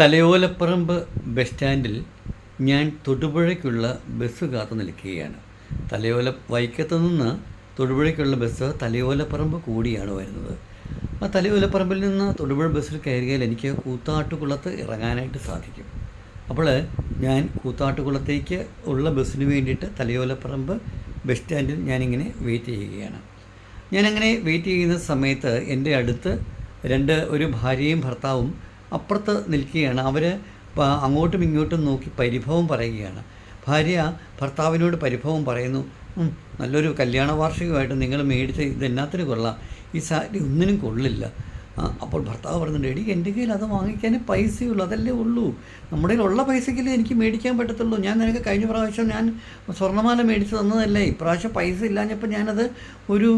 Thalayolaparambu bus സ്റ്റാൻഡിൽ ഞാൻ തൊടുപുഴയ്ക്കുള്ള bus കാത്തു നിൽക്കുകയാണ്. തലയോല വൈക്കത്ത് നിന്ന് തൊടുപുഴയ്ക്കുള്ള ബസ് തലയോലപ്പറമ്പ് കൂടിയാണ് വരുന്നത്. ആ തലയോലപ്പറമ്പിൽ നിന്ന് തൊടുപുഴ ബസ്സിൽ കയറിയാൽ എനിക്ക് കൂത്താട്ടുകുളത്ത് ഇറങ്ങാനായിട്ട് സാധിക്കും. അപ്പോൾ ഞാൻ കൂത്താട്ടുകുളത്തേക്ക് ഉള്ള ബസ്സിന് വേണ്ടിയിട്ട് തലയോലപ്പറമ്പ് ബസ് സ്റ്റാൻഡിൽ ഞാനിങ്ങനെ വെയിറ്റ് ചെയ്യുകയാണ്. ഞാനങ്ങനെ വെയിറ്റ് ചെയ്യുന്ന സമയത്ത് എന്റെ അടുത്ത് രണ്ട് ഒരു ഭാര്യയും ഭർത്താവും അപ്പുറത്ത് നിൽക്കുകയാണ്. അവർ അങ്ങോട്ടും ഇങ്ങോട്ടും നോക്കി പരിഭവം പറയുകയാണ്. ഭാര്യ ഭർത്താവിനോട് പരിഭവം പറയുന്നു. നല്ലൊരു കല്യാണ വാർഷികമായിട്ട് നിങ്ങൾ മേടിച്ച ഇതെല്ലാത്തിനും കൊള്ളാം. ഈ സാരി ഒന്നിനും കൊള്ളില്ല. അപ്പോൾ ഭർത്താവ് പറയുന്നുണ്ട് എടി എന്റെ കയ്യിൽ അത് വാങ്ങിക്കാൻ പൈസയുള്ളൂ. അതല്ലേ ഉള്ളൂ. നമ്മുടെ ഉള്ള പൈസയ്ക്കല്ലേ എനിക്ക് മേടിക്കാൻ പറ്റത്തുള്ളൂ. ഞാൻ നിനക്ക് കഴിഞ്ഞ പ്രാവശ്യം ഞാൻ സ്വർണമാല മേടിച്ച് തന്നതല്ലേ. ഇപ്രാവശ്യം പൈസ ഇല്ലാഞ്ഞപ്പോൾ ഞാനത് ഒരു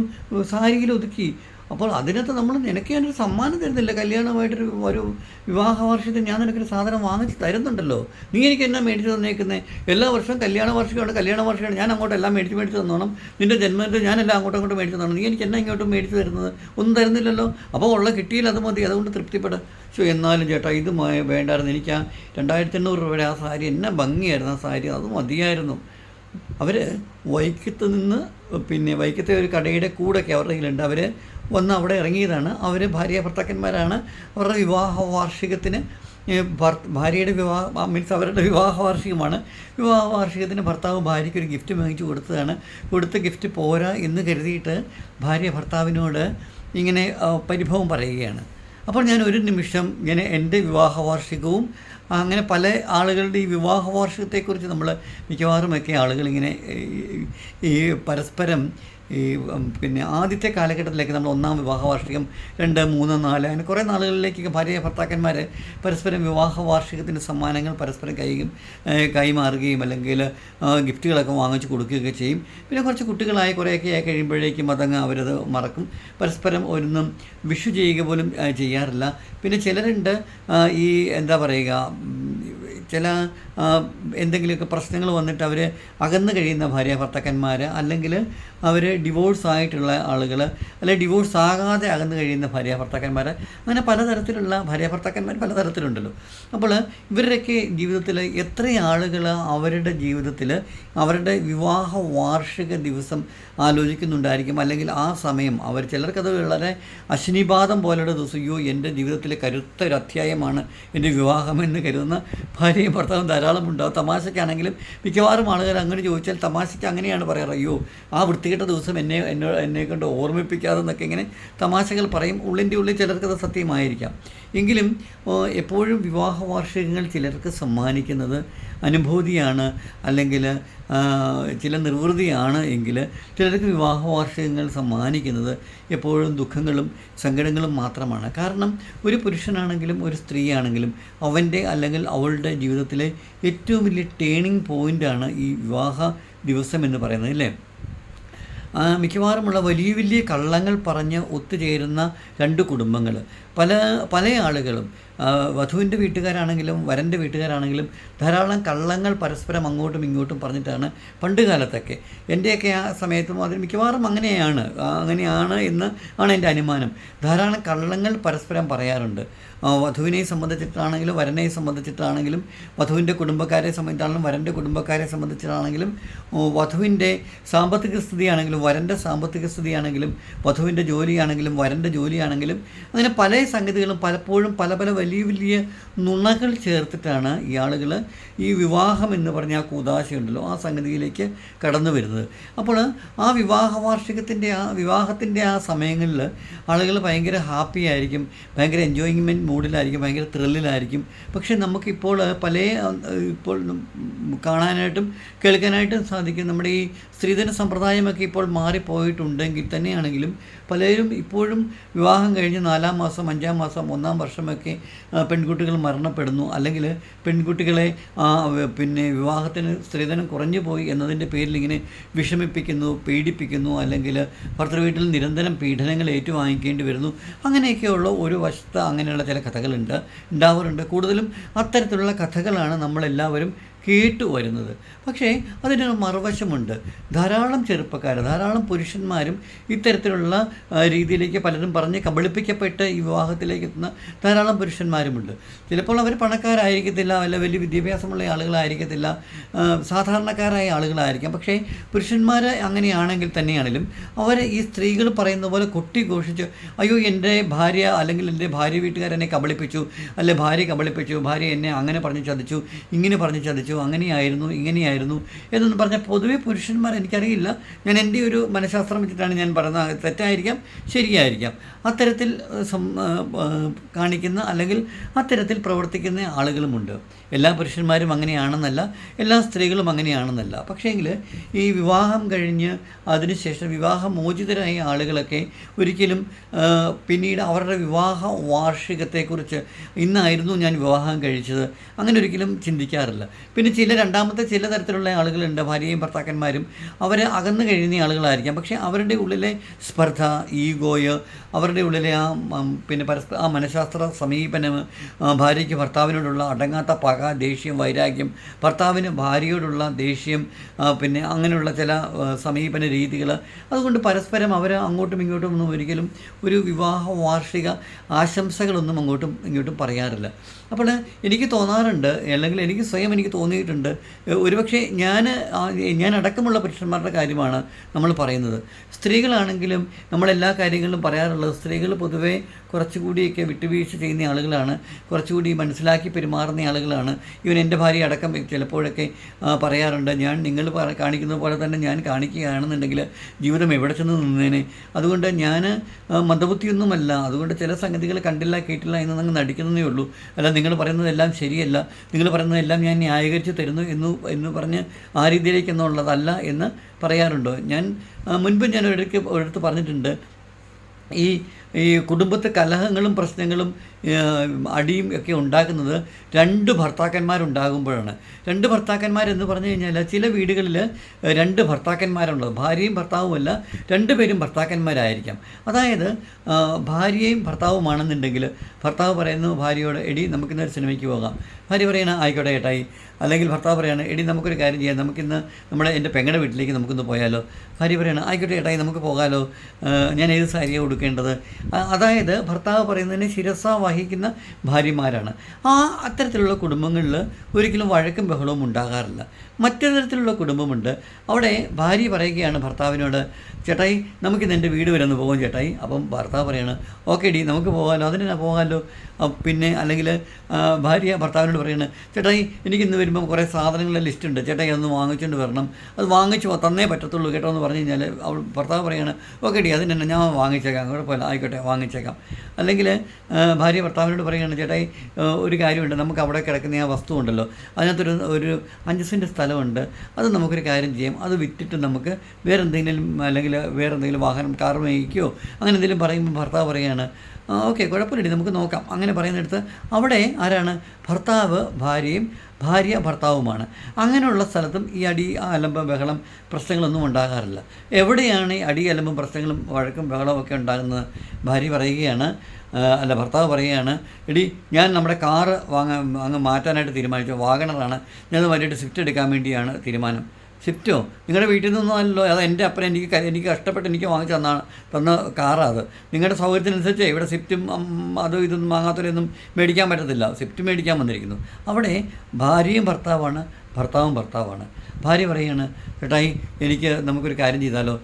സാരിയിൽ ഒതുക്കി. അപ്പോൾ അതിനകത്ത് നമ്മൾ നിനക്ക് ഞാനൊരു സമ്മാനം തരുന്നില്ല. കല്യാണമായിട്ടൊരു ഒരു വിവാഹ വാർഷികത്തിന് ഞാൻ നിനക്കൊരു സാധനം വാങ്ങിച്ച് തരുന്നുണ്ടല്ലോ. നീ എനിക്ക് എന്നാ മേടിച്ച് തന്നേക്കുന്നത് എല്ലാ വർഷവും കല്യാണ വാർഷികമാണ് കല്യാണ വാർഷികമാണ് ഞാൻ അങ്ങോട്ട് എല്ലാം മേടിച്ച് മേടിച്ച് തന്നോണം. നിന്റെ ജന്മദിനത്തിൽ ഞാനെല്ലാം അങ്ങോട്ടും അങ്ങോട്ട് മേടിച്ച് തന്നോണം. നീ എനിക്ക് എന്നാ ഇങ്ങോട്ടും മേടിച്ച് തരുന്നത്? ഒന്നും തരുന്നില്ലല്ലോ. അപ്പോൾ ഉള്ള കിട്ടിയില്ല അത് മതി. അതുകൊണ്ട് തൃപ്തിപ്പെടാം. പക്ഷേ എന്നാലും ചേട്ടാ ഇത് വേണ്ടായിരുന്നു. എനിക്ക് ആ രണ്ടായിരത്തി എണ്ണൂറ് രൂപയുടെ ആ സാരി എന്നെ ഭംഗിയായിരുന്നു. ആ സാരി അത് മതിയായിരുന്നു. അവർ വൈക്കത്ത് നിന്ന് പിന്നെ വൈക്കത്തെ ഒരു കടയുടെ കൂടൊക്കെ അവരുടെ കയ്യിലുണ്ട്. അവർ വന്ന് അവിടെ ഇറങ്ങിയതാണ്. അവർ ഭാര്യ ഭർത്താക്കന്മാരാണ്. അവരുടെ വിവാഹ വാർഷികത്തിന് ഭാര്യയുടെ വിവാഹ മീൻസ് അവരുടെ വിവാഹ വാർഷികമാണ്. വിവാഹ വാർഷികത്തിന് ഭർത്താവ് ഭാര്യയ്ക്ക് ഒരു ഗിഫ്റ്റ് വാങ്ങിച്ചു കൊടുത്തതാണ്. കൊടുത്ത ഗിഫ്റ്റ് പോരാ എന്ന് കരുതിയിട്ട് ഭാര്യ ഭർത്താവിനോട് ഇങ്ങനെ പരിഭവം പറയുകയാണ്. അപ്പോൾ ഞാൻ ഒരു നിമിഷം ഇങ്ങനെ എന്റെ വിവാഹ വാർഷികവും അങ്ങനെ പല ആളുകളുടെ ഈ വിവാഹ വാർഷികത്തെക്കുറിച്ച് നമ്മൾ മിക്കവാറുമൊക്കെ ഈ- ഈ പരസ്പരം ഈ പിന്നെ ആദ്യത്തെ കാലഘട്ടത്തിലേക്ക് നമ്മൾ ഒന്നാം വിവാഹ വാർഷികം രണ്ട് മൂന്ന് നാല് അങ്ങനെ കുറേ നാളുകളിലേക്ക് ഭാര്യ ഭർത്താക്കന്മാർ പരസ്പരം വിവാഹ വാർഷികത്തിന്റെ സമ്മാനങ്ങൾ പരസ്പരം കൈ കൈമാറുകയും അല്ലെങ്കിൽ ഗിഫ്റ്റുകളൊക്കെ വാങ്ങിച്ചു കൊടുക്കുകയൊക്കെ ചെയ്യും. പിന്നെ കുറച്ച് കുട്ടികളായി കുറേയൊക്കെ ആയി കഴിയുമ്പോഴേക്കും അതങ്ങ് അവരത് മറക്കും. പരസ്പരം ഒന്നും വിഷു ചെയ്യുക പോലും ചെയ്യാറില്ല. പിന്നെ ചിലരുണ്ട് ഈ എന്താ പറയുക ചില എന്തെങ്കിലുമൊക്കെ പ്രശ്നങ്ങൾ വന്നിട്ട് അവർ അകന്നു കഴിയുന്ന ഭാര്യ ഭർത്താക്കന്മാർ അല്ലെങ്കിൽ അവർ ഡിവോഴ്സ് ആയിട്ടുള്ള ആളുകൾ അല്ലെങ്കിൽ ഡിവോഴ്സ് ആകാതെ അകന്നു കഴിയുന്ന ഭാര്യ ഭർത്താക്കന്മാർ അങ്ങനെ പലതരത്തിലുള്ള ഭാര്യ ഭർത്താക്കന്മാർ പലതരത്തിലുണ്ടല്ലോ. അപ്പോൾ ഇവരുടെയൊക്കെ ജീവിതത്തിൽ എത്ര ആളുകൾ അവരുടെ ജീവിതത്തിൽ അവരുടെ വിവാഹ വാർഷിക ദിവസം ആലോചിക്കുന്നുണ്ടായിരിക്കും. അല്ലെങ്കിൽ ആ സമയം അവർ ചിലർക്കത് വളരെ അശ്നിപാതം പോലെയുള്ള ദിവസം അയ്യോ എന്റെ ജീവിതത്തിലെ കരുത്തൊരു അധ്യായമാണ് എന്റെ വിവാഹമെന്ന് കരുതുന്ന കരുതുന്ന ഭാര്യയും ഭർത്താവും ധാരാളം ഉണ്ടാവും തമാശയ്ക്കാണെങ്കിലും മിക്കവാറും ആളുകൾ അങ്ങനെ ചോദിച്ചാൽ തമാശയ്ക്ക് അങ്ങനെയാണ് പറയാറ്. അയ്യോ ആ വൃത്തികെട്ട ദിവസം എന്നെ എന്നെ എന്നെ കൊണ്ട് ഓർമ്മിപ്പിക്കാതെ എന്നൊക്കെ ഇങ്ങനെ തമാശകൾ പറയും. ഉള്ളിന്റെ ഉള്ളിൽ ചിലർക്കത് സത്യമായിരിക്കാം. എങ്കിലും എപ്പോഴും വിവാഹ വാർഷികങ്ങൾ ചിലർക്ക് സമ്മാനിക്കുന്നത് അനുഭൂതിയാണ് അല്ലെങ്കിൽ ചില നിർവൃതിയാണ് എങ്കിൽ ചിലർക്ക് വിവാഹ വാർഷികങ്ങൾ സമ്മാനിക്കുന്നത് എപ്പോഴും ദുഃഖങ്ങളും സങ്കടങ്ങളും മാത്രമാണ്. കാരണം ഒരു പുരുഷനാണെങ്കിലും ഒരു സ്ത്രീയാണെങ്കിലും അവന്റെ അല്ലെങ്കിൽ അവളുടെ ജീവിതത്തിലെ ഏറ്റവും വലിയ ടേണിംഗ് പോയിന്റാണ് ഈ വിവാഹ ദിവസം എന്ന് പറയുന്നത് അല്ലേ? മിക്കവാറുമുള്ള വലിയ വലിയ കള്ളങ്ങൾ പറഞ്ഞ് ഒത്തുചേരുന്ന രണ്ട് കുടുംബങ്ങൾ. പല പല ആളുകളും വധുവിന്റെ വീട്ടുകാരാണെങ്കിലും വരന്റെ വീട്ടുകാരാണെങ്കിലും ധാരാളം കള്ളങ്ങൾ പരസ്പരം അങ്ങോട്ടും ഇങ്ങോട്ടും പറഞ്ഞിട്ടാണ് പണ്ട് കാലത്തൊക്കെ. എന്റെയൊക്കെ ആ സമയത്തും അതിൽ മിക്കവാറും അങ്ങനെയാണ് അങ്ങനെയാണ് എന്ന് ആണ് എന്റെ അനുമാനം. ധാരാളം കള്ളങ്ങൾ പരസ്പരം പറയാറുണ്ട്. വധുവിനെ സംബന്ധിച്ചിട്ടാണെങ്കിലും വരനെ സംബന്ധിച്ചിട്ടാണെങ്കിലും വധുവിന്റെ കുടുംബക്കാരെ സംബന്ധിച്ചാണെങ്കിലും വരന്റെ കുടുംബക്കാരെ സംബന്ധിച്ചിട്ടാണെങ്കിലും വധുവിന്റെ സാമ്പത്തിക സ്ഥിതിയാണെങ്കിലും വരന്റെ സാമ്പത്തിക സ്ഥിതിയാണെങ്കിലും വധുവിന്റെ ജോലിയാണെങ്കിലും വരന്റെ ജോലിയാണെങ്കിലും അങ്ങനെ പല സംഗതികളും പലപ്പോഴും പല പല വലിയ വലിയ നുണകൾ ചേർത്തിട്ടാണ് ഈ ആളുകൾ ഈ വിവാഹം എന്ന് പറഞ്ഞ ആ കൂതാശയുണ്ടല്ലോ ആ സംഗതിയിലേക്ക് കടന്നു വരുന്നത്. അപ്പോൾ ആ വിവാഹ വാർഷികത്തിന്റെ ആ വിവാഹത്തിന്റെ ആ സമയങ്ങളിൽ ആളുകൾ ഭയങ്കര ഹാപ്പി ആയിരിക്കും ഭയങ്കര എൻജോയ്മെന്റ് മൂഡിലായിരിക്കും ഭയങ്കര ത്രില്ലിലായിരിക്കും. പക്ഷേ നമുക്കിപ്പോൾ പല ഇപ്പോൾ കാണാനായിട്ടും കേൾക്കാനായിട്ടും സാധിക്കും. നമ്മുടെ ഈ സ്ത്രീധന സമ്പ്രദായമൊക്കെ ഇപ്പോൾ മാറിപ്പോയിട്ടുണ്ടെങ്കിൽ തന്നെയാണെങ്കിലും പലരും ഇപ്പോഴും വിവാഹം കഴിഞ്ഞ് നാലാം മാസം അഞ്ചാം മാസം ഒന്നാം വർഷമൊക്കെ പെൺകുട്ടികൾ മരണപ്പെടുന്നു. അല്ലെങ്കിൽ പെൺകുട്ടികളെ പിന്നെ വിവാഹത്തിന് സ്ത്രീധനം കുറഞ്ഞു പോയി എന്നതിന്റെ പേരിൽ ഇങ്ങനെ വിഷമിപ്പിക്കുന്നു പീഡിപ്പിക്കുന്നു. അല്ലെങ്കിൽ ഭർത്തൃവീട്ടിൽ നിരന്തരം പീഡനങ്ങൾ ഏറ്റുവാങ്ങിക്കേണ്ടി വരുന്നു. അങ്ങനെയൊക്കെയുള്ള ഒരു വശത്ത് അങ്ങനെയുള്ള ചില കഥകളുണ്ട് ഉണ്ടാവാറുണ്ട്. കൂടുതലും അത്തരത്തിലുള്ള കഥകളാണ് നമ്മളെല്ലാവരും കേട്ടു വരുന്നത്. പക്ഷേ അതിനൊരു മറുവശമുണ്ട്. ധാരാളം ചെറുപ്പക്കാർ ധാരാളം പുരുഷന്മാരും ഇത്തരത്തിലുള്ള രീതിയിലേക്ക് പലരും പറഞ്ഞ് കബളിപ്പിക്കപ്പെട്ട് ഈ വിവാഹത്തിലേക്ക് എത്തുന്ന ധാരാളം പുരുഷന്മാരുമുണ്ട്. ചിലപ്പോൾ അവർ പണക്കാരായിരിക്കത്തില്ല അല്ല വലിയ വിദ്യാഭ്യാസമുള്ള ആളുകളായിരിക്കത്തില്ല സാധാരണക്കാരായ ആളുകളായിരിക്കാം. പക്ഷേ പുരുഷന്മാർ അങ്ങനെയാണെങ്കിൽ തന്നെയാണെങ്കിലും അവർ ഈ സ്ത്രീകൾ പറയുന്ന പോലെ കൊട്ടി ഘോഷിച്ച് അയ്യോ എന്റെ ഭാര്യ അല്ലെങ്കിൽ എന്റെ ഭാര്യ വീട്ടുകാരെന്നെ കബളിപ്പിച്ചു അല്ലെ ഭാര്യ കബളിപ്പിച്ചു ഭാര്യ എന്നെ അങ്ങനെ പറഞ്ഞ് ചതിച്ചു ഇങ്ങനെ പറഞ്ഞ് ചതിച്ചു. അങ്ങനെയായിരുന്നു ഇങ്ങനെയായിരുന്നു എന്നൊന്നും പറഞ്ഞ പൊതുവെ പുരുഷന്മാർ എനിക്കറിയില്ല. ഞാൻ എന്റെ ഒരു മനഃശാസ്ത്രം വെച്ചിട്ടാണ് ഞാൻ പറയുന്നത്. തെറ്റായിരിക്കാം ശരിയായിരിക്കാം. അത്തരത്തിൽ കാണിക്കുന്ന അല്ലെങ്കിൽ അത്തരത്തിൽ പ്രവർത്തിക്കുന്ന ആളുകളുമുണ്ട്. എല്ലാ പുരുഷന്മാരും അങ്ങനെയാണെന്നല്ല എല്ലാ സ്ത്രീകളും അങ്ങനെയാണെന്നല്ല. പക്ഷേങ്കിൽ ഈ വിവാഹം കഴിഞ്ഞ് അതിനുശേഷം വിവാഹമോചിതരായ ആളുകളൊക്കെ ഒരിക്കലും പിന്നീട് അവരുടെ വിവാഹ വാർഷികത്തെക്കുറിച്ച് ഇന്നായിരുന്നു ഞാൻ വിവാഹം കഴിച്ചത്. അങ്ങനെ ഒരിക്കലും ചിന്തിക്കാറില്ല. പിന്നെ ചില രണ്ടാമത്തെ ചില തരത്തിലുള്ള ആളുകളുണ്ട് ഭാര്യയും ഭർത്താക്കന്മാരും. അവർ അകന്നു കഴിയുന്ന ആളുകളായിരിക്കാം. പക്ഷെ അവരുടെ ഉള്ളിലെ സ്പർദ്ധ ഈഗോയ് അവരുടെ ഉള്ളിലെ ആ പിന്നെ പരസ്പര ആ മനഃശാസ്ത്ര സമീപനം ഭാര്യയ്ക്ക് ഭർത്താവിനോടുള്ള അടങ്ങാത്ത പക ദേഷ്യം വൈരാഗ്യം ഭർത്താവിന് ഭാര്യയോടുള്ള ദേഷ്യം പിന്നെ അങ്ങനെയുള്ള ചില സമീപന രീതികൾ അതുകൊണ്ട് പരസ്പരം അവർ അങ്ങോട്ടും ഇങ്ങോട്ടും ഒന്നും ഒരിക്കലും ഒരു വിവാഹ വാർഷിക ആശംസകളൊന്നും അങ്ങോട്ടും ഇങ്ങോട്ടും പറയാറില്ല. അപ്പോൾ എനിക്ക് തോന്നാറുണ്ട് അല്ലെങ്കിൽ എനിക്ക് സ്വയം എനിക്ക് തോന്നിയിട്ടുണ്ട് ഒരുപക്ഷെ ഞാൻ ഞാൻ അടക്കമുള്ള പുരുഷന്മാരുടെ കാര്യമാണ് നമ്മൾ പറയുന്നത്. സ്ത്രീകളാണെങ്കിലും നമ്മളെല്ലാ കാര്യങ്ങളിലും പറയാറുള്ളത് സ്ത്രീകൾ പൊതുവേ കുറച്ചുകൂടിയൊക്കെ വിട്ടുവീഴ്ച ചെയ്യുന്ന ആളുകളാണ് കുറച്ചുകൂടി മനസ്സിലാക്കി പെരുമാറുന്ന ആളുകളാണ്. ഇവൻ എന്റെ ഭാര്യ അടക്കം ചിലപ്പോഴൊക്കെ പറയാറുണ്ട് ഞാൻ നിങ്ങൾ കാണിക്കുന്ന പോലെ തന്നെ ഞാൻ കാണിക്കുകയാണെന്നുണ്ടെങ്കിൽ ജീവിതം എവിടെ ചെന്ന് നിന്നേനെ? അതുകൊണ്ട് ഞാൻ മന്ദബുദ്ധിയൊന്നുമല്ല അതുകൊണ്ട് ചില സംഗതികൾ കണ്ടില്ല കേട്ടില്ല എന്ന് നടിക്കുന്നതേ ഉള്ളൂ. അല്ല നിങ്ങൾ പറയുന്നതെല്ലാം ശരിയല്ല. നിങ്ങൾ പറയുന്നതെല്ലാം ഞാൻ ന്യായീകരിച്ച് തരുന്നു എന്ന് എന്ന് പറഞ്ഞ് ആ രീതിയിലേക്ക് എന്നുള്ളതല്ല എന്ന് പറയാറുണ്ടോ. ഞാൻ മുൻപ് ഞാൻ ഒരിടയ്ക്ക് ഒരിടത്ത് പറഞ്ഞിട്ടുണ്ട്. ഈ ഈ കുടുംബത്തെ കലഹങ്ങളും പ്രശ്നങ്ങളും അടിയും ഒക്കെ ഉണ്ടാക്കുന്നത് രണ്ട് ഭർത്താക്കന്മാരുണ്ടാകുമ്പോഴാണ്. രണ്ട് ഭർത്താക്കന്മാരെന്ന് പറഞ്ഞു കഴിഞ്ഞാൽ ചില വീടുകളിൽ രണ്ട് ഭർത്താക്കന്മാരുള്ളത് ഭാര്യയും ഭർത്താവുമല്ല രണ്ടുപേരും ഭർത്താക്കന്മാരായിരിക്കാം. അതായത് ഭാര്യയും ഭർത്താവുമാണെന്നുണ്ടെങ്കിൽ ഭർത്താവ് പറയുന്നു ഭാര്യയോട് എടി നമുക്കിന്നൊരു സിനിമയ്ക്ക് പോകാം. ഭാര്യ പറയണ ആയിക്കോട്ടെ ഏട്ടായി. അല്ലെങ്കിൽ ഭർത്താവ് പറയാണ് എടി നമുക്കൊരു കാര്യം ചെയ്യാം. നമുക്കിന്ന് നമ്മുടെ എന്റെ പെങ്ങളുടെ വീട്ടിലേക്ക് നമുക്കൊന്ന് പോയാലോ. ഭാര്യ പറയണം ആയിക്കോട്ടെ ഏട്ടായി നമുക്ക് പോകാമല്ലോ ഞാൻ ഏത് സാരിയാണ് കൊടുക്കേണ്ടത് അതായത് ഭർത്താവ് പറയുന്നതിന് ശിരസ വഹിക്കുന്ന ഭാര്യമാരാണ്. ആ അത്തരത്തിലുള്ള കുടുംബങ്ങളിൽ ഒരിക്കലും വഴക്കും ബഹളവും ഉണ്ടാകാറില്ല. മറ്റൊരു തരത്തിലുള്ള കുടുംബമുണ്ട്. അവിടെ ഭാര്യ പറയുകയാണ് ഭർത്താവിനോട് ചേട്ടായി നമുക്കിന്ന് എന്റെ വീട് വരെ ഒന്ന് പോകും ചേട്ടായി. അപ്പം ഭർത്താവ് പറയാണ് ഓക്കെ ഡി നമുക്ക് പോകാമല്ലോ അതിനാ പോകാമല്ലോ പിന്നെ അല്ലെങ്കിൽ ഭാര്യ ഭർത്താവിനോട് പറയാണ് ചേട്ടായി എനിക്ക് ഇന്ന് വരുമ്പം കുറേ സാധനങ്ങളുടെ ലിസ്റ്റ് ഉണ്ട്. ചേട്ടായി അതൊന്ന് വാങ്ങിച്ചുകൊണ്ട് വരണം. അത് വാങ്ങിച്ചു തന്നേ പറ്റത്തുള്ളൂ കേട്ടോ എന്ന് പറഞ്ഞു കഴിഞ്ഞാൽ അവൾ ഭർത്താവ് പറയാണ് ഓക്കെ ഡി അതിന് തന്നെ ഞാൻ വാങ്ങിച്ചേക്കാം. കുഴപ്പമില്ല ആയിക്കോട്ടെ വാങ്ങിച്ചേക്കാം. അല്ലെങ്കിൽ ഭാര്യ ഭർത്താവിനോട് പറയുകയാണ് ചേട്ടായി ഒരു കാര്യമുണ്ട്. നമുക്ക് അവിടെ കിടക്കുന്ന ആ വസ്തു ഉണ്ടല്ലോ. അതിനകത്തൊരു ഒരു അഞ്ച് സെന്റ് സ്ഥലമുണ്ട്. അത് നമുക്കൊരു കാര്യം ചെയ്യാം. അത് വിറ്റിട്ട് നമുക്ക് വേറെ എന്തെങ്കിലും അല്ലെങ്കിൽ വേറെ എന്തെങ്കിലും വാഹനം കാർ മേടിക്കുകയോ അങ്ങനെ എന്തെങ്കിലും പറയുമ്പോൾ ഭർത്താവ് പറയുകയാണ് ഓക്കെ കുഴപ്പമില്ല നമുക്ക് നോക്കാം. അങ്ങനെ പറയുന്നിടത്ത് അവിടെ ആരാണ്? ഭർത്താവ് ഭാര്യയും ഭാര്യ ഭർത്താവുമാണ്. അങ്ങനെയുള്ള സ്ഥലത്തും ഈ അടി അലമ്പം ബഹളം പ്രശ്നങ്ങളൊന്നും ഉണ്ടാകാറില്ല. എവിടെയാണ് ഈ അടി അലമ്പും പ്രശ്നങ്ങളും വഴക്കും ബഹളവും ഒക്കെ ഉണ്ടാകുന്നത്? ഭാര്യ പറയുകയാണ് അല്ല ഭർത്താവ് പറയുകയാണ് എടി ഞാൻ നമ്മുടെ കാറ് വാങ്ങാൻ അങ്ങ് മാറ്റാനായിട്ട് തീരുമാനിച്ചു. വാഗണറാണ്. ഞാൻ മാറ്റിയിട്ട് സ്വിഫ്റ്റ് എടുക്കാൻ വേണ്ടിയാണ് തീരുമാനം. സ്വിഫ്റ്റോ നിങ്ങളുടെ വീട്ടിൽ നിന്നല്ലോ. അത് എന്റെ അപ്പൻ എനിക്ക് എനിക്ക് കഷ്ടപ്പെട്ട് എനിക്ക് വാങ്ങിച്ചു തന്നാണ് തന്ന കാറാണ് അത്. നിങ്ങളുടെ സൗകര്യത്തിനനുസരിച്ച് ഇവിടെ സ്വിഫ്റ്റും അതും ഇതൊന്നും വാങ്ങാത്തവരൊന്നും മേടിക്കാൻ പറ്റത്തില്ല. സ്വിഫ്റ്റ് മേടിക്കാൻ വന്നിരിക്കുന്നു. അവിടെ ഭാര്യയും ഭർത്താവാണ് ഭർത്താവും ഭർത്താവാണ്. ഭാര്യ പറയാണ് ചേട്ടായി എനിക്ക് നമുക്കൊരു കാര്യം ചെയ്താലോ?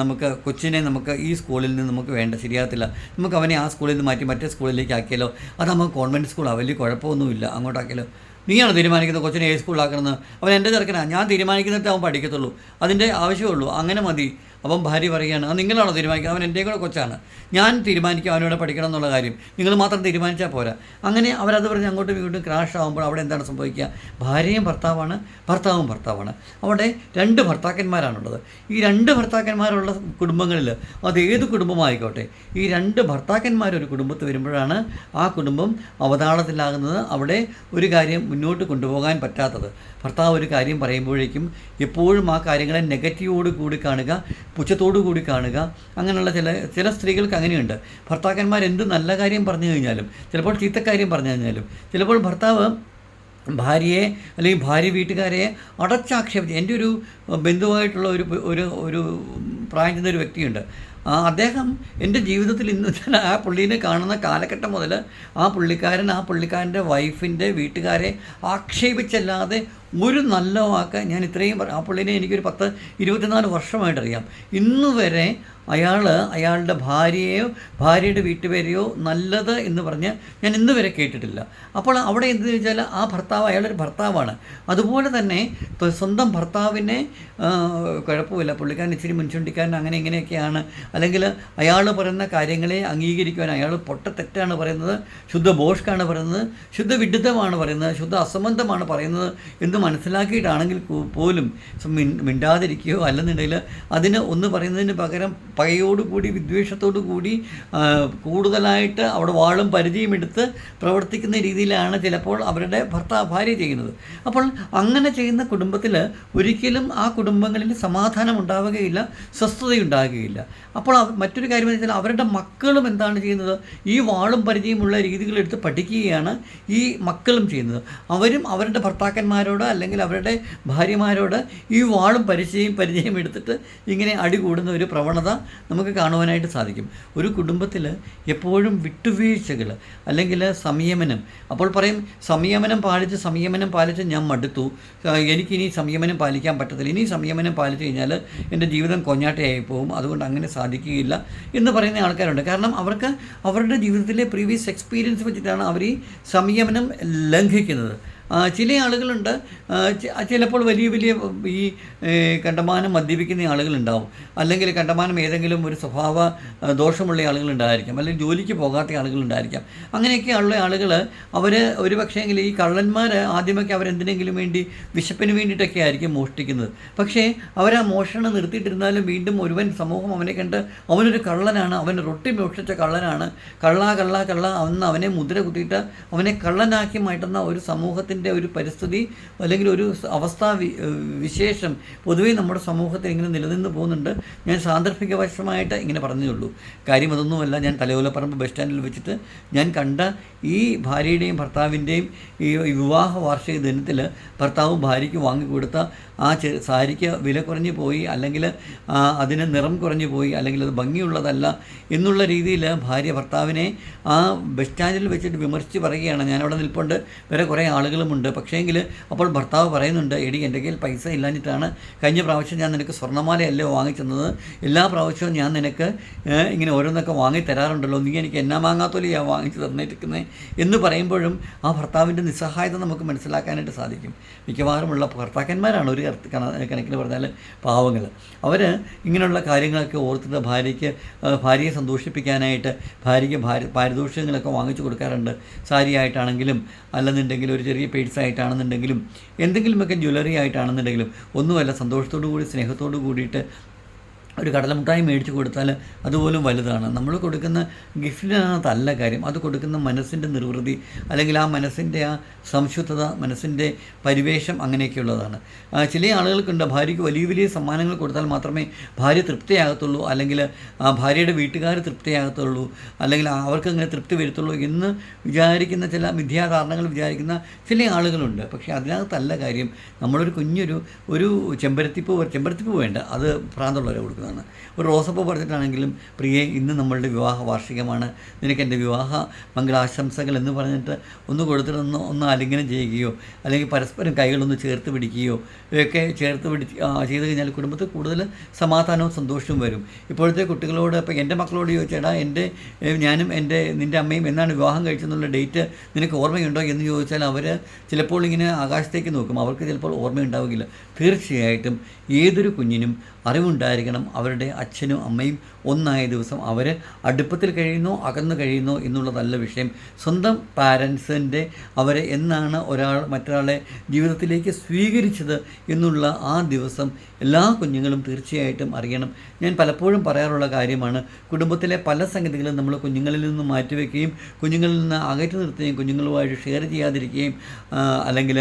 നമുക്ക് കൊച്ചിനെ നമുക്ക് ഈ സ്കൂളിൽ നിന്ന് നമുക്ക് വേണ്ട ശരിയാകത്തില്ല. നമുക്ക് അവനെ ആ സ്കൂളിൽ നിന്ന് മാറ്റി മറ്റേ സ്കൂളിലേക്ക് ആക്കിയാലോ? അത് നമുക്ക് കോൺവെന്റ് സ്കൂളാണ് വലിയ കുഴപ്പമൊന്നുമില്ല. അങ്ങോട്ടാക്കിയാലോ? നീയാണ് തീരുമാനിക്കുന്നത് കൊച്ചിനെ ഏത് സ്കൂളിലാക്കണമെന്ന്. അവൻ എന്റെ ചെറുക്കനാണ് ഞാൻ തീരുമാനിക്കുന്നിട്ട് അവൻ പഠിക്കത്തുള്ളൂ. അതിന്റെ ആവശ്യമുള്ളൂ അങ്ങനെ മതി. അപ്പം ഭാര്യ പറയുകയാണ് അത് നിങ്ങളാണോ തീരുമാനിക്കുന്നത്? അവൻ എന്റെ കൂടെ കൊച്ചാണ്. ഞാൻ തീരുമാനിക്കും അവനോട് പഠിക്കണം എന്നുള്ള കാര്യം. നിങ്ങൾ മാത്രം തീരുമാനിച്ചാൽ പോരാ. അങ്ങനെ അവരത് പറഞ്ഞ് അങ്ങോട്ടും ഇങ്ങോട്ടും ക്രാഷ് ആകുമ്പോൾ അവിടെ എന്താണ് സംഭവിക്കുക? ഭാര്യയും ഭർത്താവാണ് ഭർത്താവും ഭർത്താവാണ്. അവിടെ രണ്ട് ഭർത്താക്കന്മാരാണുള്ളത്. ഈ രണ്ട് ഭർത്താക്കന്മാരുള്ള കുടുംബങ്ങളിൽ അത് ഏത് കുടുംബമായിക്കോട്ടെ ഈ രണ്ട് ഭർത്താക്കന്മാർ ഒരു കുടുംബത്ത് വരുമ്പോഴാണ് ആ കുടുംബം അവതാളത്തിലാകുന്നത്. അവിടെ ഒരു കാര്യം മുന്നോട്ട് കൊണ്ടുപോകാൻ പറ്റാത്തത്. ഭർത്താവ് ഒരു കാര്യം പറയുമ്പോഴേക്കും എപ്പോഴും ആ കാര്യങ്ങളെ നെഗറ്റീവോട് കൂടി കാണുക. പുച്ഛത്തോടു കൂടി കാണുക. അങ്ങനെയുള്ള ചില ചില സ്ത്രീകൾക്ക് അങ്ങനെയുണ്ട്. ഭർത്താക്കന്മാർ എന്ത് നല്ല കാര്യം പറഞ്ഞു കഴിഞ്ഞാലും ചിലപ്പോൾ ചീത്തക്കാര്യം പറഞ്ഞു കഴിഞ്ഞാലും ചിലപ്പോൾ ഭർത്താവ് ഭാര്യയെ അല്ലെങ്കിൽ ഭാര്യ വീട്ടുകാരെ അടച്ചാക്ഷേപിച്ച് എന്റെ ഒരു ബന്ധുവായിട്ടുള്ള ഒരു ഒരു ഒരു പ്രായം ചെന്ന ഒരു വ്യക്തിയുണ്ട്. അദ്ദേഹം എന്റെ ജീവിതത്തിൽ ഇന്ന് ഞാൻ ആ പുള്ളീനെ കാണുന്ന കാലഘട്ടം മുതൽ ആ പുള്ളിക്കാരൻ ആ പുള്ളിക്കാരന്റെ വൈഫിന്റെ വീട്ടുകാരെ ആക്ഷേപിച്ചല്ലാതെ ഒരു നല്ല വാക്ക് ഞാൻ ഇത്രയും ആ പുള്ളിനെ എനിക്കൊരു പത്ത് ഇരുപത്തിനാല് വർഷമായിട്ടറിയാം. ഇന്ന് വരെ അയാൾ അയാളുടെ ഭാര്യയോ ഭാര്യയുടെ വീട്ടുപേരെയോ നല്ലത് എന്ന് പറഞ്ഞ് ഞാൻ ഇന്ന് വരെ കേട്ടിട്ടില്ല. അപ്പോൾ അവിടെ എന്തെന്ന് വെച്ചാൽ ആ ഭർത്താവ് അയാളൊരു ഭർത്താവാണ്. അതുപോലെ തന്നെ സ്വന്തം ഭർത്താവിനെ കുഴപ്പമില്ല. പുള്ളിക്കാരൻ ഇച്ചിരി മുൻചുണ്ടിക്കാരൻ അങ്ങനെ ഇങ്ങനെയൊക്കെയാണ്. അല്ലെങ്കിൽ അയാൾ പറയുന്ന കാര്യങ്ങളെ അംഗീകരിക്കുവാൻ അയാൾ പൊട്ട തെറ്റാണ് പറയുന്നത് ശുദ്ധ ബോഷ്കാണ് പറയുന്നത് ശുദ്ധ വിഡിതമാണ് പറയുന്നത് ശുദ്ധ അസംബന്ധമാണ് പറയുന്നത് എന്ന് മനസ്സിലാക്കിയിട്ടാണെങ്കിൽ പോലും മിണ്ടാതിരിക്കുകയോ അല്ലെന്നുണ്ടെങ്കിൽ അതിന് ഒന്ന് പറയുന്നതിന് പകരം പകയോടുകൂടി വിദ്വേഷത്തോടു കൂടി കൂടുതലായിട്ട് അവിടെ വാളും പരിചയം എടുത്ത് പ്രവർത്തിക്കുന്ന രീതിയിലാണ് ചിലപ്പോൾ അവരുടെ ഭർത്താ ഭാര്യ ചെയ്യുന്നത്. അപ്പോൾ അങ്ങനെ ചെയ്യുന്ന കുടുംബത്തിൽ ഒരിക്കലും ആ കുടുംബങ്ങളിൽ സമാധാനം ഉണ്ടാവുകയില്ല സ്വസ്ഥതയുണ്ടാകുകയില്ല അപ്പോൾ മറ്റൊരു കാര്യം എന്ന് വെച്ചാൽ അവരുടെ മക്കളും എന്താണ് ചെയ്യുന്നത്? ഈ വാളും പരിചയമുള്ള രീതികളെടുത്ത് പഠിക്കുകയാണ് ഈ മക്കളും ചെയ്യുന്നത്. അവരും അവരുടെ ഭർത്താക്കന്മാരോട് അല്ലെങ്കിൽ അവരുടെ ഭാര്യമാരോട് ഈ വാളും പരിചയം പരിചയം എടുത്തിട്ട് ഇങ്ങനെ അടികൂടുന്ന ഒരു പ്രവണത നമുക്ക് കാണുവാനായിട്ട് സാധിക്കും. ഒരു കുടുംബത്തിൽ എപ്പോഴും വിട്ടുവീഴ്ചകൾ അല്ലെങ്കിൽ സംയമനം. അപ്പോൾ പറയും സംയമനം പാലിച്ച് സംയമനം പാലിച്ച് ഞാൻ മടുത്തു. എനിക്കിനി സംയമനം പാലിക്കാൻ പറ്റത്തില്ല. ഇനി സംയമനം പാലിച്ചു കഴിഞ്ഞാൽ എന്റെ ജീവിതം കൊഞ്ഞാട്ടയായി പോകും അതുകൊണ്ട് അങ്ങനെ സാധിക്കുകയില്ല എന്ന് പറയുന്ന ആൾക്കാരുണ്ട്. കാരണം അവർക്ക് അവരുടെ ജീവിതത്തിലെ പ്രീവിയസ് എക്സ്പീരിയൻസ് വെച്ചിട്ടാണ് അവർ ഈ സംയമനം ലംഘിക്കുന്നത്. ചില ആളുകളുണ്ട്. ചിലപ്പോൾ വലിയ വലിയ ഈ കണ്ടമാനം മദ്യപിക്കുന്ന ആളുകളുണ്ടാവും. അല്ലെങ്കിൽ കണ്ടമാനം ഏതെങ്കിലും ഒരു സ്വഭാവ ദോഷമുള്ള ആളുകളുണ്ടായിരിക്കാം. അല്ലെങ്കിൽ ജോലിക്ക് പോകാത്ത ആളുകളുണ്ടായിരിക്കാം. അങ്ങനെയൊക്കെയുള്ള ആളുകൾ അവർ ഒരു പക്ഷേങ്കിൽ ഈ കള്ളന്മാർ ആദ്യമൊക്കെ അവരെന്തിനെങ്കിലും വേണ്ടി വിശപ്പിന് വേണ്ടിയിട്ടൊക്കെ ആയിരിക്കും മോഷ്ടിക്കുന്നത്. പക്ഷേ അവർ ആ മോഷണം നിർത്തിയിട്ടിരുന്നാലും വീണ്ടും ഒരുവൻ സമൂഹം അവനെ കണ്ട് അവനൊരു കള്ളനാണ് അവൻ റൊട്ടി മോഷ്ടിച്ച കള്ളനാണ്. കള്ളാ കള്ളാ കള്ള അന്ന് അവനെ മുദ്ര കുത്തിയിട്ട് അവനെ കള്ളനാക്കി മാറ്റുന്ന ഒരു സമൂഹത്തിന്റെ ഒരു പരിസ്ഥിതി അല്ലെങ്കിൽ ഒരു അവസ്ഥ വിശേഷം പൊതുവേ നമ്മുടെ സമൂഹത്തിൽ ഇങ്ങനെ നിലനിന്ന് പോകുന്നുണ്ട്. ഞാൻ സാന്ദർഭികവശമായിട്ട് ഇങ്ങനെ പറഞ്ഞുള്ളൂ. കാര്യം അതൊന്നുമല്ല ഞാൻ തലയോലപ്പറമ്പ് ബസ് സ്റ്റാൻഡിൽ വെച്ചിട്ട് ഞാൻ കണ്ട ഈ ഭാര്യയുടെയും ഭർത്താവിന്റെയും ഈ വിവാഹ വാർഷിക ദിനത്തിൽ ഭർത്താവ് ഭാര്യയ്ക്ക് വാങ്ങിക്കൊടുത്ത ആ സാരിക്ക് വില കുറഞ്ഞു പോയി അല്ലെങ്കിൽ അതിന് നിറം കുറഞ്ഞു പോയി അല്ലെങ്കിൽ അത് ഭംഗിയുള്ളതല്ല എന്നുള്ള രീതിയിൽ ഭാര്യ ഭർത്താവിനെ ആ ബസ് സ്റ്റാൻഡിൽ വെച്ചിട്ട് വിമർശിച്ച് പറയുകയാണ്. ഞാനവിടെ നിൽപ്പുണ്ട് വേറെ കുറേ ആളുകളുമുണ്ട്. പക്ഷേങ്കിൽ അപ്പോൾ ഭർത്താവ് പറയുന്നുണ്ട് എടി എന്റെ കയ്യിൽ പൈസ ഇല്ലാഞ്ഞിട്ടാണ് കഴിഞ്ഞ പ്രാവശ്യം ഞാൻ നിനക്ക് സ്വർണമാലയല്ലേ വാങ്ങിച്ചെന്നത്? എല്ലാ പ്രാവശ്യവും ഞാൻ നിനക്ക് ഇങ്ങനെ ഓരോന്നൊക്കെ വാങ്ങി തരാറുണ്ടല്ലോ. നീ എനിക്ക് എന്നാ വാങ്ങാത്തോലെയാ വാങ്ങിച്ച് തന്നിരിക്കുന്നത് എന്ന് പറയുമ്പോഴും ആ ഭർത്താവിന്റെ നിസ്സഹായത നമുക്ക് മനസ്സിലാക്കാനായിട്ട് സാധിക്കും. മിക്കവാറുമുള്ള ഭർത്താക്കന്മാരാണ് ഒരു കണക്കിന് പറഞ്ഞാൽ പാവങ്ങൾ. അവർ ഇങ്ങനെയുള്ള കാര്യങ്ങളൊക്കെ ഓർത്തിട്ട് ഭാര്യയ്ക്ക് ഭാര്യയെ സന്തോഷിപ്പിക്കാനായിട്ട് ഭാര്യയ്ക്ക് ഭാര്യ പാരിതോഷികങ്ങളൊക്കെ വാങ്ങിച്ചു കൊടുക്കാറുണ്ട്. സാരി ആയിട്ടാണെങ്കിലും അല്ലെന്നുണ്ടെങ്കിലും ഒരു ചെറിയ പേഴ്സ് ആയിട്ടാണെന്നുണ്ടെങ്കിലും എന്തെങ്കിലുമൊക്കെ ജ്വല്ലറി ആയിട്ടാണെന്നുണ്ടെങ്കിലും ഒന്നുമല്ല സന്തോഷത്തോടു കൂടി സ്നേഹത്തോടു കൂടിയിട്ട് ഒരു കടലമുട്ടായി മേടിച്ച് കൊടുത്താൽ അതുപോലും വലുതാണ്. നമ്മൾ കൊടുക്കുന്ന ഗിഫ്റ്റിനകത്തല്ല കാര്യം. അത് കൊടുക്കുന്ന മനസ്സിന്റെ നിർവൃതി അല്ലെങ്കിൽ ആ മനസ്സിന്റെ ആ സംശുദ്ധത മനസ്സിന്റെ പരിവേഷം അങ്ങനെയൊക്കെയുള്ളതാണ്. ചില ആളുകൾക്കുണ്ട്. ഭാര്യയ്ക്ക് വലിയ വലിയ സമ്മാനങ്ങൾ കൊടുത്താൽ മാത്രമേ ഭാര്യ തൃപ്തിയാകത്തുള്ളൂ അല്ലെങ്കിൽ ആ ഭാര്യയുടെ വീട്ടുകാർ തൃപ്തിയാകത്തുള്ളൂ അല്ലെങ്കിൽ അവർക്ക് അങ്ങനെ തൃപ്തി വരുത്തുള്ളൂ എന്ന് വിചാരിക്കുന്ന ചില മിഥ്യാധാരണകൾ വിചാരിക്കുന്ന ചില ആളുകളുണ്ട്. പക്ഷേ അതിനകത്തല്ല കാര്യം. നമ്മളൊരു കുഞ്ഞൊരു ഒരു ചെമ്പരത്തിപ്പൂ ചെമ്പരത്തിപ്പൂ വേണ്ട. അത് ഭ്രാന്തുള്ളവരെ കൊടുക്കുന്നതാണ് ഒരു റോസപ്പ് പറഞ്ഞിട്ടാണെങ്കിലും പ്രിയെ ഇന്ന് നമ്മളുടെ വിവാഹ വാർഷികമാണ്. നിനക്ക് എന്റെ വിവാഹ മംഗളാശംസകൾ എന്ന് പറഞ്ഞിട്ട് ഒന്ന് കൊടുത്തിട്ടൊന്ന് ഒന്ന് ആലിംഗനം ചെയ്യുകയോ അല്ലെങ്കിൽ പരസ്പരം കൈകളൊന്ന് ചേർത്ത് പിടിക്കുകയോ ഇവയൊക്കെ ചേർത്ത് പിടി ചെയ്ത് കഴിഞ്ഞാൽ കുടുംബത്തിൽ കൂടുതൽ സമാധാനവും സന്തോഷവും വരും. ഇപ്പോഴത്തെ കുട്ടികളോട് ഇപ്പോൾ എന്റെ മക്കളോട് ചോദിച്ചേടാ എന്റെ ഞാനും എന്റെ നിന്റെ അമ്മയും എന്നാണ് വിവാഹം കഴിച്ചെന്നുള്ള ഡേറ്റ് നിനക്ക് ഓർമ്മയുണ്ടോ എന്ന് ചോദിച്ചാൽ അവർ ചിലപ്പോൾ ഇങ്ങനെ ആകാശത്തേക്ക് നോക്കും. അവർക്ക് ചിലപ്പോൾ ഓർമ്മയുണ്ടാവുകയില്ല. തീർച്ചയായിട്ടും ഏതൊരു കുഞ്ഞിനും അറിവുണ്ടായിരിക്കണം. അവരുടെ അച്ഛനും അമ്മയും ഒന്നായ ദിവസം അവർ അടുപ്പത്തിൽ കഴിയുന്നോ അകന്നു കഴിയുന്നോ എന്നുള്ളതല്ല വിഷയം. സ്വന്തം പാരൻസിന്റെ അവരെ എന്നാണ് ഒരാൾ മറ്റൊരാളെ ജീവിതത്തിലേക്ക് സ്വീകരിച്ചത് എന്നുള്ള ആ ദിവസം എല്ലാ കുഞ്ഞുങ്ങളും തീർച്ചയായിട്ടും അറിയണം. ഞാൻ പലപ്പോഴും പറയാറുള്ള കാര്യമാണ് കുടുംബത്തിലെ പല സംഗതികളും നമ്മൾ കുഞ്ഞുങ്ങളിൽ നിന്ന് മാറ്റിവെക്കുകയും കുഞ്ഞുങ്ങളിൽ നിന്ന് അകറ്റി നിർത്തുകയും കുഞ്ഞുങ്ങളുമായിട്ട് ഷെയർ ചെയ്യാതിരിക്കുകയും അല്ലെങ്കിൽ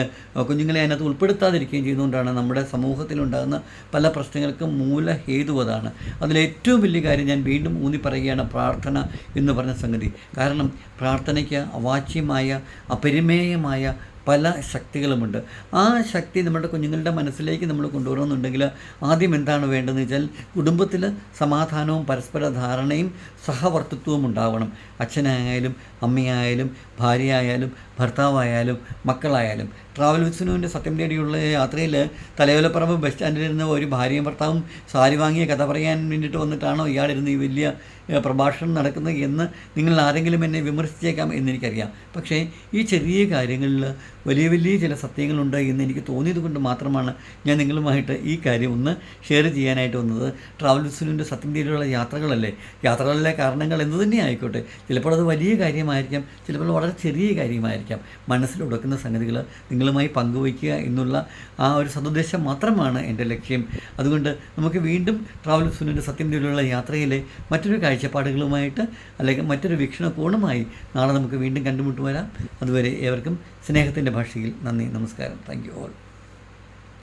കുഞ്ഞുങ്ങളെ അതിനകത്ത് ഉൾപ്പെടുത്താതിരിക്കുകയും ചെയ്യുന്നതുകൊണ്ടാണ് നമ്മുടെ സമൂഹത്തിലുണ്ടാകുന്ന പല പ്രശ്നങ്ങൾക്കും മൂലഹേതു അതാണ് അതിലേറ്റവും വലിയ കാര്യം ഞാൻ വീണ്ടും ഊന്നി പറയുകയാണ് പ്രാർത്ഥന എന്ന് പറഞ്ഞ സംഗതി. കാരണം പ്രാർത്ഥനയ്ക്ക് അവാച്യമായ അപരിമേയമായ പല ശക്തികളുമുണ്ട്. ആ ശക്തി നമ്മുടെ കുഞ്ഞുങ്ങളുടെ മനസ്സിലേക്ക് നമ്മൾ കൊണ്ടുവരണമെന്നുണ്ടെങ്കിൽ ആദ്യം എന്താണ് വേണ്ടതെന്ന് വെച്ചാൽ കുടുംബത്തിൽ സമാധാനവും പരസ്പര ധാരണയും സഹവർത്തിത്വവും ഉണ്ടാവണം. അച്ഛനായാലും അമ്മയായാലും ഭാര്യയായാലും ഭർത്താവായാലും മക്കളായാലും. ട്രാവൽ വിസ്നുവിന്റെ സത്യം തേടിയുള്ള യാത്രയിൽ തലയോലപ്പറമ്പ് ബസ് സ്റ്റാൻഡിലിരുന്ന ഒരു ഭാര്യയും ഭർത്താവും സാരി വാങ്ങിയ കഥ പറയാൻ വേണ്ടിയിട്ട് വന്നിട്ടാണോ ഇയാളിരുന്ന് ഈ വലിയ പ്രഭാഷണം നടക്കുന്നത് എന്ന് നിങ്ങൾ ആരെങ്കിലും എന്നെ വിമർശിച്ചേക്കാം എന്നെനിക്കറിയാം. പക്ഷേ ഈ ചെറിയ കാര്യങ്ങളിൽ വലിയ വലിയ ചില സത്യങ്ങളുണ്ട് എന്ന് എനിക്ക് തോന്നിയത് കൊണ്ട് മാത്രമാണ് ഞാൻ നിങ്ങളുമായിട്ട് ഈ കാര്യം ഒന്ന് ഷെയർ ചെയ്യാനായിട്ട് വന്നത്. ട്രാവൽ വിസ്നുവിന്റെ സത്യം തീരെയുള്ള യാത്രകളല്ലേ? യാത്രകളിലെ കാരണങ്ങൾ എന്ത് തന്നെ ആയിക്കോട്ടെ. ചിലപ്പോൾ അത് വലിയ കാര്യമായിരിക്കാം ചിലപ്പോൾ വളരെ ചെറിയ കാര്യമായിരിക്കാം. മനസ്സിലുടക്കുന്ന സംഗതികൾ നിങ്ങളുമായി പങ്കുവയ്ക്കുക എന്നുള്ള ആ ഒരു സതുദ്ദേശം മാത്രമാണ് എന്റെ ലക്ഷ്യം. അതുകൊണ്ട് നമുക്ക് വീണ്ടും ട്രാവൽ വിസ്നുവിന്റെ സത്യം തീരെയുള്ള യാത്രയിലെ മറ്റൊരു കാഴ്ചപ്പാടുകളുമായിട്ട് അല്ലെങ്കിൽ മറ്റൊരു വീക്ഷണകോണുമായി നാളെ നമുക്ക് വീണ്ടും കണ്ടുമുട്ടുവരാം. അതുവരെ ഏവർക്കും സ്നേഹത്തിന്റെ ഭാഷയിൽ നന്ദി നമസ്കാരം. Thank you all